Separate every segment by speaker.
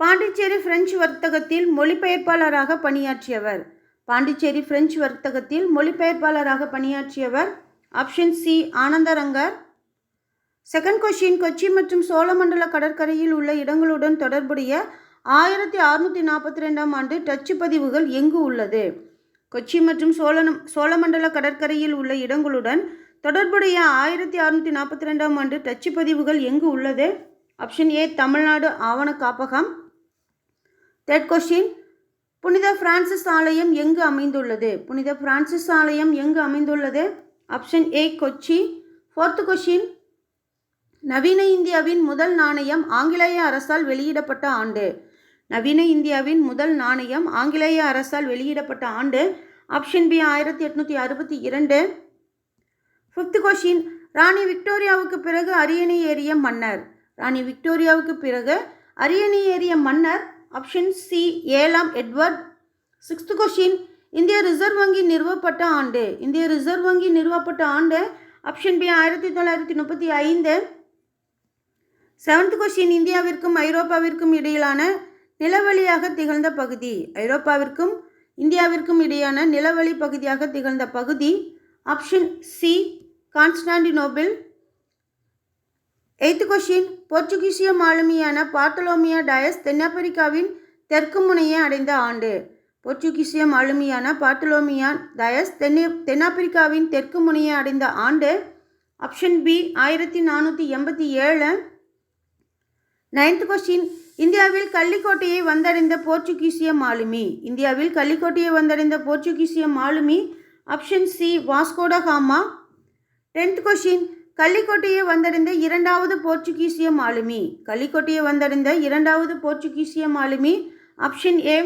Speaker 1: Pondicherry French வர்த்தகத்தில் மொழிபெயர்ப்பாளராக பணியாற்றியவர். பாண்டிச்சேரி பிரெஞ்சு வர்த்தகத்தில் மொழிபெயர்ப்பாளராக பணியாற்றியவர் option C Anandarangar. Second question Kochi மற்றும் சோழமண்டல கடற்கரையில் உள்ள இடங்களுடன் தொடர்புடைய ஆயிரத்தி அறுநூற்றி நாற்பத்தி ரெண்டாம் ஆண்டு டச்சு பதிவுகள் எங்கு உள்ளது? கொச்சி மற்றும் சோழனம் சோழமண்டல கடற்கரையில் உள்ள இடங்களுடன் தொடர்புடைய ஆயிரத்தி அறுநூற்றி நாற்பத்தி ரெண்டாம் ஆண்டு டச்சு பதிவுகள் எங்கு உள்ளது? ஆப்ஷன் ஏ தமிழ்நாடு ஆவண காப்பகம். தேர்ட் கொஷின் புனித பிரான்சிஸ் ஆலயம் எங்கு அமைந்துள்ளது? புனித பிரான்சிஸ் ஆலயம் எங்கு அமைந்துள்ளது? Option A Kochi. Fourth question நவீன இந்தியாவின் முதல் நாணயம் ஆங்கிலேய அரசால் வெளியிடப்பட்ட ஆண்டு. நவீன இந்தியாவின் முதல் நாணயம் ஆங்கிலேய அரசால் வெளியிடப்பட்ட ஆண்டு. ஆப்ஷன் பி ஆயிரத்தி எட்நூற்றி அறுபத்தி இரண்டு. ஃபிஃப்த் கொஷின் ராணி விக்டோரியாவுக்கு பிறகு அரியணை ஏறிய மன்னர். ராணி விக்டோரியாவுக்கு பிறகு அரியணை ஏறிய மன்னர் ஆப்ஷன் சி ஏழாம் எட்வர்ட். சிக்ஸ்த் கொஷின் இந்திய ரிசர்வ் வங்கி நிறுவப்பட்ட ஆண்டு. இந்திய ரிசர்வ் வங்கி நிறுவப்பட்ட ஆண்டு ஆப்ஷன் பி ஆயிரத்தி தொள்ளாயிரத்தி முப்பத்தி ஐந்து. செவன்த் கொஷின் இந்தியாவிற்கும் ஐரோப்பாவிற்கும் இடையிலான நிலவழியாக திகழ்ந்த பகுதி. ஐரோப்பாவிற்கும் இந்தியாவிற்கும் இடையான நிலவழி பகுதியாக திகழ்ந்த பகுதி. Option C Constantinople. Eight question போர்ச்சுகீசிய மாலுமியான பார்த்தலோமியா டயஸ் தென்னாப்பிரிக்காவின் தெற்கு முனையை அடைந்த ஆண்டு. போர்ச்சுகீசிய மாலுமியான பார்த்தலோமியா டயஸ் தென்னி தென்னாப்பிரிக்காவின் தெற்கு முனையை அடைந்த ஆண்டு ஆப்ஷன் பி ஆயிரத்தி நானூற்றி எண்பத்தி ஏழு. நைன்த் கொஸ்டின் இந்தியாவில் கள்ளிக்கோட்டையை வந்தடைந்த போர்ச்சுகீசிய மாலுமி. இந்தியாவில் கள்ளிக்கோட்டையை வந்தடைந்த போர்ச்சுகீசிய மாலுமி option C Vasco da Gama tenth question கள்ளிக்கோட்டையை வந்தடைந்த இரண்டாவது போர்ச்சுகீசிய மாலுமி. கள்ளிக்கோட்டையை வந்தடைந்த இரண்டாவது போர்ச்சுகீசிய மாலுமி option A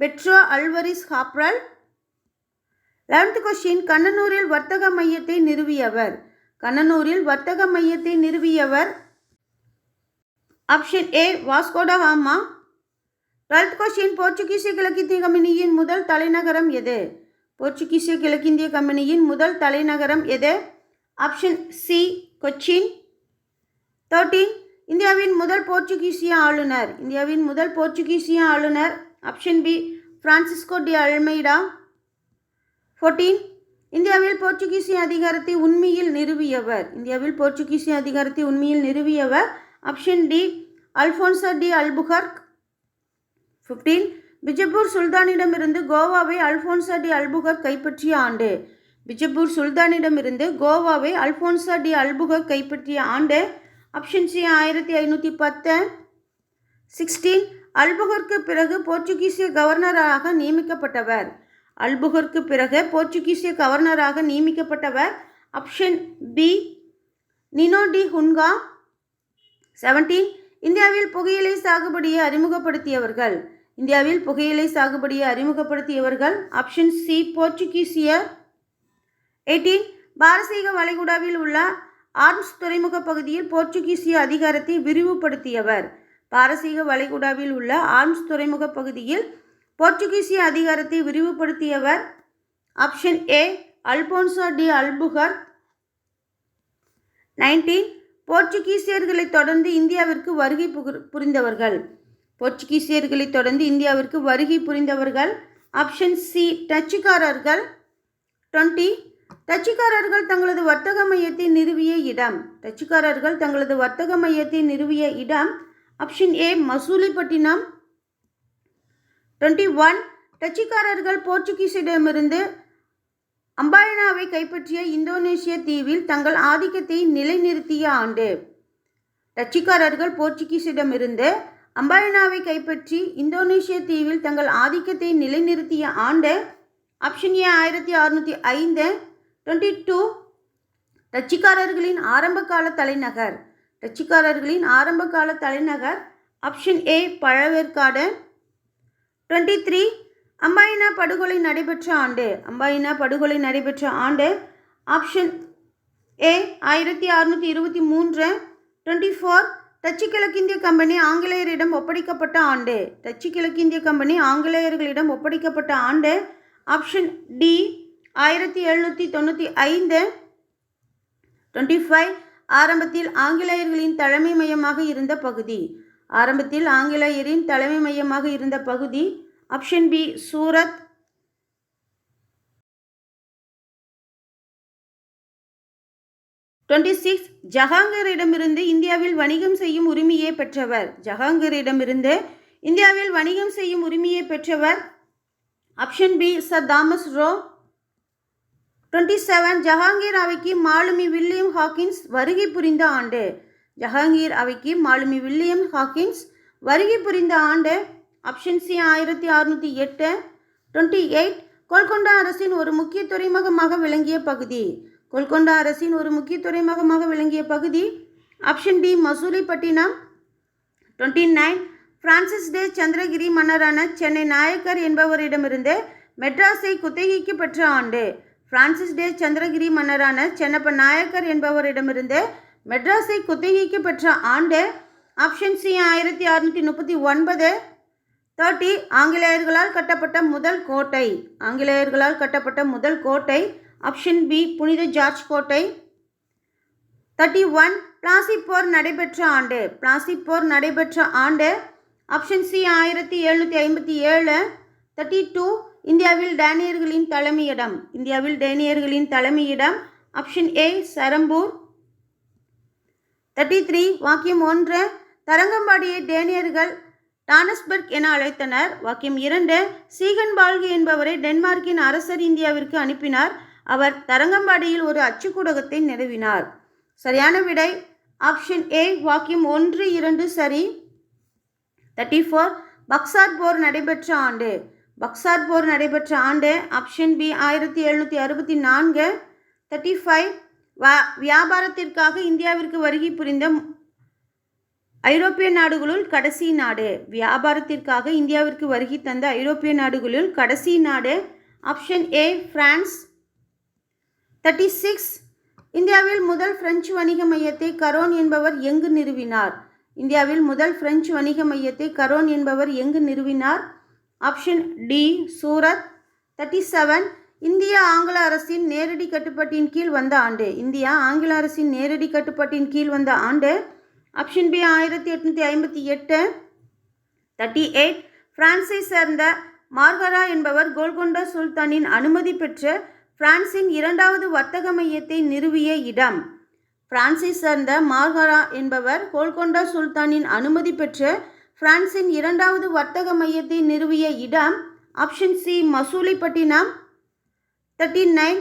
Speaker 1: Pedro Alvares Cabral. Eleventh question கண்ணனூரில் வர்த்தக மையத்தை நிறுவியவர். கண்ணனூரில் வர்த்தக மையத்தை நிறுவியவர். Option A Vasco da Gama twelfth question போர்ச்சுகீசிய கிழக்கிந்திய கம்பெனியின் முதல் தலைநகரம் எது? போர்ச்சுகீசிய கிழக்கிந்திய கம்பெனியின் முதல் தலைநகரம் எது? Option C Cochin. தேர்ட்டீன் இந்தியாவின் முதல் போர்ச்சுகீசிய ஆளுநர். இந்தியாவின் முதல் போர்ச்சுகீசிய ஆளுநர். Option B Francisco de Almeida fourteen இந்தியாவில் போர்ச்சுகீசிய அதிகாரத்தை உண்மையில் நிறுவியவர். இந்தியாவில் போர்ச்சுகீசிய அதிகாரத்தை உண்மையில் நிறுவியவர். Option D Alfonso de Albuquerque. Fifteen Bijapur சுல்தானிடமிருந்து கோவாவை அல்ஃபோன்சா டி அல்புகர் கைப்பற்றிய ஆண்டு. பிஜப்பூர் சுல்தானிடமிருந்து கோவாவை அல்ஃபோன்சா டி அல்புகர் கைப்பற்றிய ஆண்டு ஆப்ஷன் சி ஆயிரத்தி ஐநூற்றி பத்து சிக்ஸ்டீன் அல்புகருக்கு பிறகு போர்ச்சுகீசிய கவர்னராக நியமிக்கப்பட்டவர். அல்புகருக்கு பிறகு போர்ச்சுகீசிய கவர்னராக நியமிக்கப்பட்டவர் ஆப்ஷன் பி நினோ டி ஹுன்கா. செவன்டீன் இந்தியாவில் புகையிலை சாகுபடியை அறிமுகப்படுத்தியவர்கள். இந்தியாவில் புகையிலை சாகுபடியை அறிமுகப்படுத்தியவர்கள் ஆப்ஷன் சி போர்ச்சுகீசிய எயிட்டீன் பாரசீக வளைகுடாவில் உள்ள ஆர்ம்ஸ் துறைமுக பகுதியில் போர்ச்சுகீசிய அதிகாரத்தை விரிவுபடுத்தியவர். பாரசீக வளைகுடாவில் உள்ள ஆர்ம்ஸ் துறைமுக பகுதியில் போர்ச்சுகீசிய அதிகாரத்தை விரிவுபடுத்தியவர் option A Alfonso de Albuquerque. Nineteen போர்ச்சுகீசியர்களை தொடர்ந்து இந்தியாவிற்கு வருகை புகு- புரிந்தவர்கள். போர்ச்சுகீசியர்களை தொடர்ந்து இந்தியாவிற்கு வருகை புரிந்தவர்கள் ஆப்ஷன் சி டச்சுக்காரர்கள். டுவெண்ட்டி டச்சுக்காரர்கள் தங்களது வர்த்தக மையத்தை நிறுவிய இடம். டச்சுக்காரர்கள் தங்களது வர்த்தக மையத்தை நிறுவிய இடம். Option A Masulipatnam. Twenty one டச்சுக்காரர்கள் போர்ச்சுகீஸிடமிருந்து அம்பாயனாவை கைப்பற்றிய இந்தோனேசிய தீவில் தங்கள் ஆதிக்கத்தை நிலைநிறுத்திய ஆண்டு. டச்சுக்காரர்கள் போர்ச்சுகீஸிடமிருந்து அம்பாயனாவை கைப்பற்றி இந்தோனேசிய தீவில் தங்கள் ஆதிக்கத்தை நிலைநிறுத்திய ஆண்டு. ஆப்ஷன் ஏ ஆயிரத்தி அறுநூற்றி ஐந்து டுவெண்ட்டி டூ. டச்சுக்காரர்களின் ஆரம்பகால தலைநகர். டச்சுக்காரர்களின் ஆரம்பகால தலைநகர் option A Pazhaverkadu. Twenty three Amboyna படுகொலை நடைபெற்ற ஆண்டு. அம்பாயினா படுகொலை நடைபெற்ற ஆண்டு ஆப்ஷன் ஏ ஆயிரத்தி அறுநூற்றி இருபத்தி மூன்று. டுவெண்ட்டி ஃபோர் டச்சு கிழக்கிந்திய கம்பெனி ஆங்கிலேயரிடம் ஒப்படைக்கப்பட்ட ஆண்டு. டச்சு கிழக்கிந்திய கம்பெனி ஆங்கிலேயர்களிடம் ஒப்படைக்கப்பட்ட ஆண்டு ஆப்ஷன் டி ஆயிரத்தி எழுநூற்றி தொண்ணூற்றி ஐந்து டுவெண்ட்டி ஃபைவ் ஆரம்பத்தில் ஆங்கிலேயர்களின் தலைமை மையமாக இருந்த பகுதி. ஆரம்பத்தில் ஆங்கிலேயரின் தலைமை மையமாக இருந்த பகுதி option B Surat. Twenty six ஜஹாங்கரிடமிருந்து இந்தியாவில் வணிகம் செய்யும் உரிமையை பெற்றவர். ஜஹாங்கரிடமிருந்து இந்தியாவில் வணிகம் செய்யும் உரிமையை பெற்றவர். Option B sir Thomas Roe. Twenty seven Jahangir அவைக்கு மாலுமி வில்லியம் ஹாக்கின்ஸ் வருகை புரிந்த ஆண்டு. ஜஹாங்கீர் அவைக்கு மாலுமி வில்லியம் ஹாக்கின்ஸ் வருகை புரிந்த ஆண்டு. ஆப்ஷன் சி ஆயிரத்தி அறுநூற்றி எட்டு. Twenty eight. கோல்கொண்டா அரசின் ஒரு முக்கிய துறைமுகமாக விளங்கிய பகுதி. கோல்கொண்டா அரசின் ஒரு முக்கிய துறைமுகமாக விளங்கிய பகுதி option D Masulipatnam. Twenty nine. Francis Day Chandragiri மன்னரான சென்னை நாயக்கர் என்பவரிடமிருந்து மெட்ராஸை குத்தகைக்கு பெற்ற ஆண்டு. பிரான்சிஸ் டே சந்திரகிரி மன்னரான சென்னப்ப நாயக்கர் என்பவரிடமிருந்து மெட்ராஸை குத்தகைக்கு பெற்ற ஆண்டு ஆப்ஷன் சி ஆயிரத்தி அறுநூற்றி முப்பத்தி ஒன்பது. தேர்ட்டி ஆங்கிலேயர்களால் கட்டப்பட்ட முதல் கோட்டை. ஆங்கிலேயர்களால் கட்டப்பட்ட முதல் கோட்டை. ஆப்ஷன் பி புனித ஜார்ஜ் கோட்டை. தேர்ட்டி ஒன் பிளாசி போர் நடைபெற்ற ஆண்டு. பிளாசி போர் நடைபெற்ற ஆண்டு ஆப்ஷன் சி ஆயிரத்தி எழுநூற்றி ஐம்பத்தி ஏழு. தேர்ட்டி டூ இந்தியாவில் டேனியர்களின் தலைமையிடம் இந்தியாவில் டேனியர்களின் தலைமையிடம் option A Serampore. Thirty three வாக்கியம் ஒன்று தரங்கம்பாடியை டேனியர்கள் டானஸ்பர்க் என அழைத்தனர். வாக்கியம் இரண்டு சீகன் பால்கி என்பவரை டென்மார்க்கின் அரசர் இந்தியாவிற்கு அனுப்பினார். அவர் தரங்கம்பாடியில் ஒரு அச்சுக்கூடகத்தை நிறுவினார். சரியான விடை ஆப்ஷன் ஏ வாக்கியம் ஒன்று இரண்டு சரி. தேர்ட்டி ஃபோர் பக்சார் போர் நடைபெற்ற ஆண்டு. பக்சார் போர் நடைபெற்ற ஆண்டு ஆப்ஷன் பி ஆயிரத்தி எழுநூற்றி அறுபத்தி நான்கு தேர்ட்டி ஃபைவ் வா வியாபாரத்திற்காக இந்தியாவிற்கு வருகை புரிந்த ஐரோப்பிய நாடுகளுள் கடைசி நாடு. வியாபாரத்திற்காக இந்தியாவிற்கு வருகை தந்த ஐரோப்பிய நாடுகளுள் கடைசி நாடு option A France. Thirty six இந்தியாவில் முதல் பிரெஞ்சு வணிக மையத்தை கரோன் என்பவர் எங்கு நிறுவினார்? இந்தியாவில் முதல் பிரெஞ்சு வணிக மையத்தை கரோன் என்பவர் எங்கு நிறுவினார்? Option D Surat. Thirty seven இந்திய ஆங்கில அரசின் நேரடி கட்டுப்பாட்டின் கீழ் வந்த ஆண்டு. இந்தியா ஆங்கில அரசின் நேரடி கட்டுப்பாட்டின் கீழ் வந்த ஆண்டு. ஆப்ஷன் பி ஆயிரத்தி எட்நூற்றி ஐம்பத்தி எட்டு. தேர்ட்டி எயிட் பிரான்ஸை சேர்ந்த மார்கரா என்பவர் கோல்கொண்டா சுல்தானின் அனுமதி பெற்று பிரான்சின் இரண்டாவது வர்த்தக மையத்தை நிறுவிய இடம். பிரான்ஸை சேர்ந்த மார்கரா என்பவர் கோல்கொண்டா சுல்தானின் அனுமதி பெற்று பிரான்சின் இரண்டாவது வர்த்தக மையத்தை நிறுவிய இடம் option C Masulipatnam. Thirty nine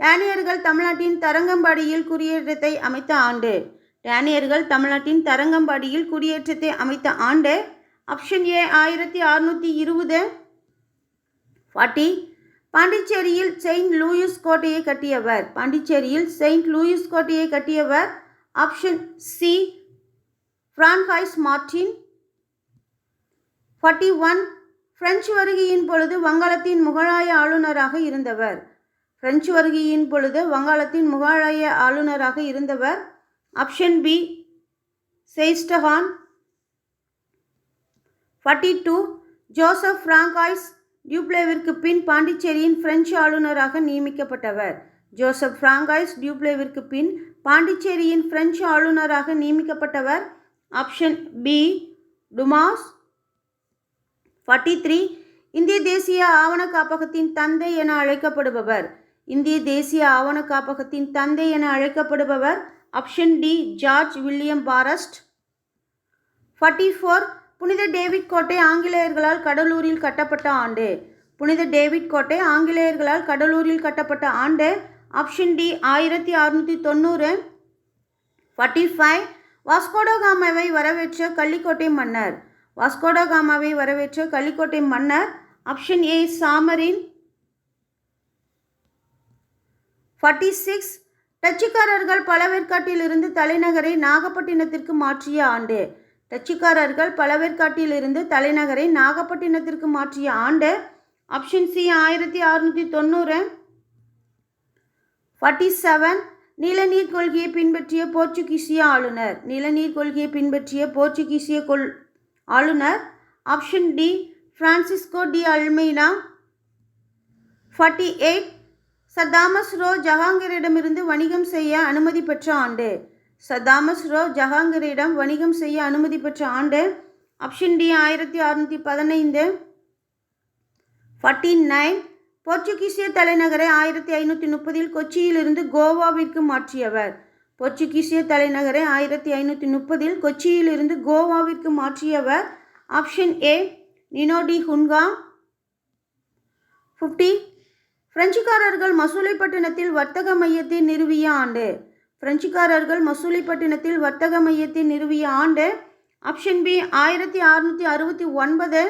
Speaker 1: டேனியர்கள் தமிழ்நாட்டின் தரங்கம்பாடியில் குடியேற்றத்தை அமைத்த ஆண்டு. டேனியர்கள் தமிழ்நாட்டின் தரங்கம்பாடியில் குடியேற்றத்தை அமைத்த ஆண்டு. ஆப்ஷன் ஏ ஆயிரத்தி அறுநூற்றி இருபது. ஃபார்ட்டி பாண்டிச்சேரியில் செயின்ட் லூயிஸ் கோட்டையை கட்டியவர். பாண்டிச்சேரியில் செயின்ட் லூயிஸ் கோட்டையை கட்டியவர். Option C Francois Martin forty one French வருகையின் பொழுது வங்காளத்தின் முகலாய ஆளுநராக இருந்தவர். பிரெஞ்சு வருகையின் பொழுது வங்காளத்தின் முகலாய ஆளுநராக இருந்தவர் option B Shaista Khan forty two Joseph François டியூப்ளேவிற்கு பின் பாண்டிச்சேரியின் பிரெஞ்சு ஆளுநராக நியமிக்கப்பட்டவர். ஜோசப் ஃப்ராங்காய்ஸ் டியூப்ளேவிற்கு பின் பாண்டிச்சேரியின் பிரெஞ்சு ஆளுநராக நியமிக்கப்பட்டவர். Option B Dumas. Forty three இந்திய தேசிய ஆவண காப்பகத்தின் தந்தை என அழைக்கப்படுபவர். இந்திய தேசிய ஆவண காப்பகத்தின் தந்தை என அழைக்கப்படுபவர் option D George William Forrest. Forty four புனித டேவிட் கோட்டை ஆங்கிலேயர்களால் கடலூரில் கட்டப்பட்ட ஆண்டு. புனித டேவிட் கோட்டை ஆங்கிலேயர்களால் கடலூரில் கட்டப்பட்ட ஆண்டு. ஆப்ஷன் டி ஆயிரத்தி அறுநூற்றி தொண்ணூறு. ஃபார்ட்டி ஃபைவ் வாஸ்கோடோகாமாவை வரவேற்ற கள்ளிக்கோட்டை மன்னர். வாஸ்கோடகாமாவை வரவேற்ற கள்ளிக்கோட்டை மன்னர் option A Zamorin forty six டச்சுக்காரர்கள் பழவேற்காட்டிலிருந்து தலைநகரை நாகப்பட்டினத்திற்கு மாற்றிய ஆண்டு. டச்சுக்காரர்கள் பழவேற்காட்டிலிருந்து தலைநகரை நாகப்பட்டினத்திற்கு மாற்றிய ஆண்டு. ஆப்ஷன் சி ஆயிரத்தி அறுநூற்றி தொண்ணூறு. ஃபார்ட்டி செவன் நிலநீர் கொள்கையை பின்பற்றிய போர்ச்சுகீசிய ஆளுநர். நிலநீர் கொள்கையை பின்பற்றிய போர்ச்சுகீசிய கொள் ஆளுநர். Option D Francisco de Almeida. Forty eight Sir Thomas Roe ஜஹாங்கீரிடமிருந்து வணிகம் செய்ய அனுமதி பெற்ற ஆண்டு. சர் தாமஸ் ரோ ஜஹாங்கீரிடம் வணிகம் செய்ய அனுமதி பெற்ற ஆண்டு. ஆப்ஷன் டி ஆயிரத்தி அறுநூற்றி பதினைந்து. ஃபார்ட்டி நைன் போர்ச்சுகீசிய தலைநகரை ஆயிரத்தி ஐநூற்றி முப்பதில் கொச்சியிலிருந்து கோவாவிற்கு மாற்றியவர். போர்ச்சுகீசிய தலைநகரை ஆயிரத்தி ஐநூற்றி முப்பதில் கொச்சியிலிருந்து கோவாவிற்கு மாற்றியவர் ஆப்ஷன் ஏ நினோடி ஹுன்கா. ஃபிஃப்டி பிரெஞ்சுக்காரர்கள் மசூலைப்பட்டினத்தில் வர்த்தக மையத்தை நிறுவிய ஆண்டு. பிரெஞ்சுக்காரர்கள் மசூலிப்பட்டினத்தில் வர்த்தக மையத்தை நிறுவிய ஆண்டு. ஆப்ஷன் பி ஆயிரத்தி அறுநூற்றி அறுபத்தி ஒன்பது